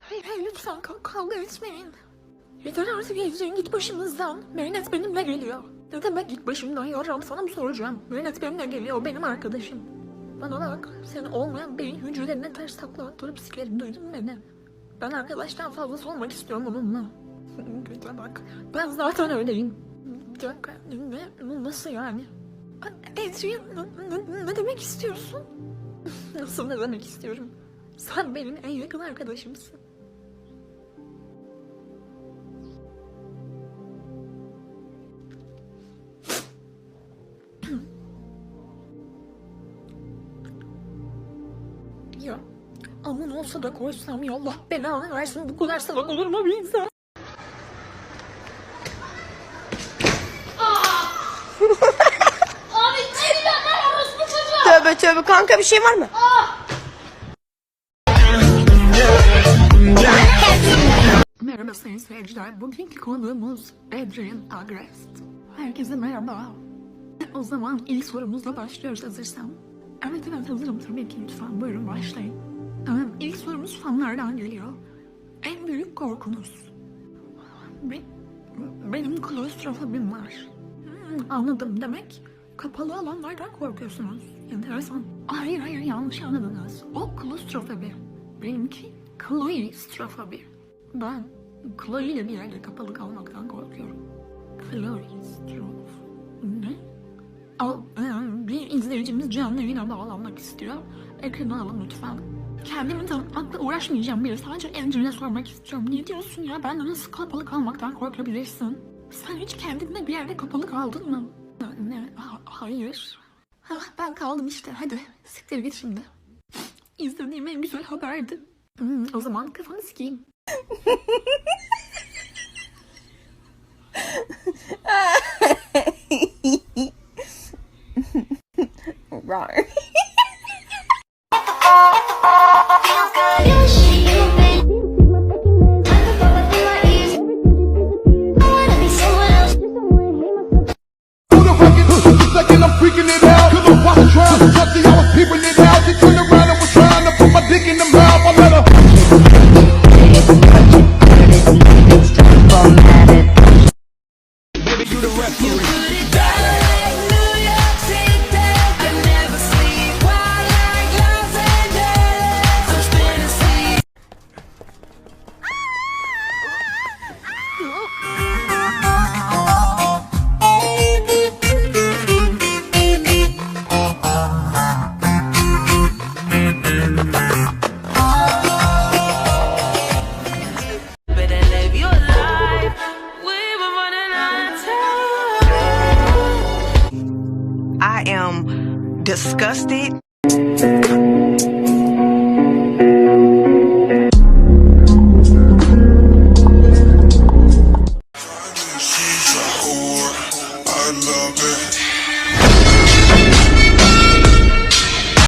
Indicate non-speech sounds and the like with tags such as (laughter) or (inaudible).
Hayır hayır lütfen ka- kavga etmeyin. Yeter artık Ecrin git başımızdan. Merinet benimle geliyor. Ne demek git başımdan yarım sana mı soracağım? Merinet benimle geliyor benim arkadaşım. Bana bak senin olmayan beyin hücrelerine ters takla attırıp sikerim duydun mu beni? Ben arkadaştan fazlası olmak istiyorum onunla. (laughs) Göte bak ben zaten öyleyim. Bir dakika nasıl yani? Ne, ne- ne demek istiyorsun? (laughs) Nasıl ne demek istiyorum? Sen benim en yakın arkadaşımsın. (clears throat) ya aman olsa da koysam ya Allah belanı versin bu kadar salak olur mu bir insan? Tövbe tövbe kanka bir şey var mı? Merhaba sayın seyirciler. Bugünkü konuğumuz Adrian Agrest. Herkese merhaba. O zaman ilk sorumuzla başlıyoruz hazırsan. Evet evet hazırım tabii ki lütfen buyurun başlayın. Evet, ilk sorumuz fanlardan geliyor. En büyük korkunuz. Be- benim klostrofobim var. Hmm, anladım demek. Kapalı alanlardan korkuyorsunuz. Enteresan. Hayır hayır yanlış anladınız. O klostrofobi. Benimki kloistrofobi. Ben Chloe ile bir yerde kapalı kalmaktan korkuyorum. Kloistrof. Ne? Al, e, bir izleyicimiz canlı yayına bağlanmak istiyor. Ekranı alın lütfen. Kendimi tanıtmakla uğraşmayacağım bile. Sadece Andrew'e sormak istiyorum. Ne diyorsun ya? Ben nasıl kapalı kalmaktan korkabilirsin? Sen hiç kendinle bir yerde kapalı kaldın mı? Ne? Ha- hayır. Ha, ben kaldım işte. Hadi siktir git şimdi. İzlediğim en güzel haberdi. Hmm, o zaman kafanı sikeyim. (laughs) Right. I am disgusted. love it.